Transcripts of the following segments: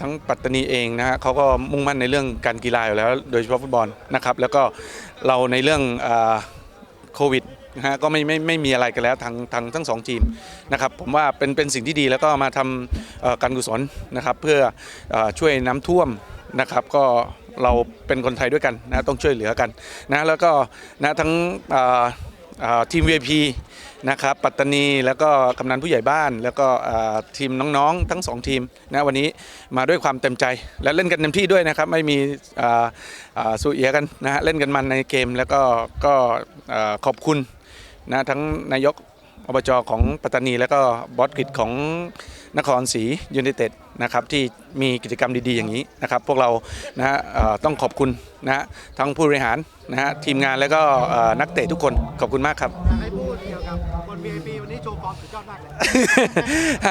ทั้งปัตตานีเองนะฮะเขาก็มุ่งมั่นในเรื่องการกีฬาอยู่แล้ว โดยเฉพาะฟุตบอลนะครับแล้วก็เราในเรื่องโควิดนะฮะก็ไม่ไม่ไม่มีอะไรกันแล้วทางทางทั้งสองทีมนะครับผมว่าเป็นเป็นสิ่งที่ดีแล้วก็มาทำการกุศลนะครับเพื่ออช่วยน้ำท่วมนะครับก็เราเป็นคนไทยด้วยกันนะต้องช่วยเหลือกันนะแล้วก็นะทั้ง ทีม VIP นะครับปัตตานีแล้วก็กำนันผู้ใหญ่บ้าน แล้วก็ทีมน้องๆ ทั้งสองทีมนะวันนี้มาด้วยความเต็มใจ และเล่นกันเต็มที่ด้วยนะครับ ไม่มีสู้เอียกันนะฮะเล่นกันมันในเกมแล้วก็ก็ขอบคุณนะทั้งนายก อบจของปัตตานี แล้วก็บอสกิจของนครศรียูไนเต็ดนะครับที่มีกิจกรรมดีๆอย่างนี้นะครับ พวกเรานะฮะเอ่อต้องขอบคุณนะฮะทั้งผู้บริหารนะฮะทีมงานแล้วก็เอ่อนักเตะทุกคนขอบคุณมากครับ ยอดมากเลย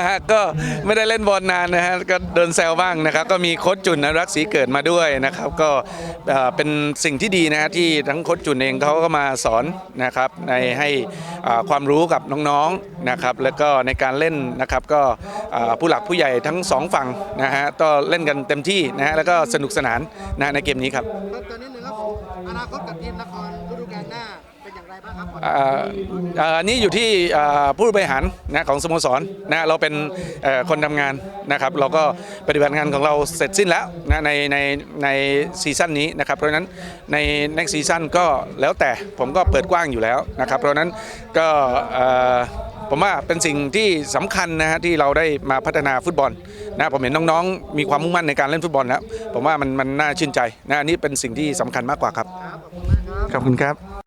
ฮะก็ไม่ได้เล่นบอลนานนะฮะก็เดินแซวบ้างนะครับ ก็มีโค้ชจุนนรักศรีเกิดมาด้วยนะครับ ก็เอ่อเป็นสิ่งที่ดีนะฮะที่ทั้งโค้ชจุนเองเขาก็มาสอนนะครับในให้อ่าความรู้กับน้องๆนะครับ แล้วก็ในการเล่นนะครับก็ ผู้หลักผู้ใหญ่ทั้งสองฝั่งนะฮะก็เล่นกันเต็มที่นะฮะแล้วก็สนุกสนานนะฮะในเกมนี้ครับครับตอนนี้หนึ่งครับผมอนาคตกับทีมนครฤดูกาลหน้าเป็นอย่างไรบ้างครับอ่าอ่าอันนี้อยู่ที่อ่าผู้บริหารนะของสโมสรนะเราเป็นเอ่อคนทำงานนะครับเราก็ปฏิบัติงานของเราเสร็จสิ้นแล้วนะในในในซีซั่นนี้นะครับเพราะฉะนั้นใน next ซีซั่นก็แล้วแต่ผมก็เปิดกว้างอยู่แล้วนะครับเพราะฉะนั้นก็เอ่อ ผมว่าเป็นสิ่งที่สำคัญนะฮะที่เราได้มาพัฒนาฟุตบอลนะผมเห็นน้องๆ มีความมุ่งมั่นในการเล่นฟุตบอลแล้วผมว่ามันมันน่าชื่นใจนะอันนี้เป็นสิ่งที่สำคัญมากกว่าครับขอบคุณครับ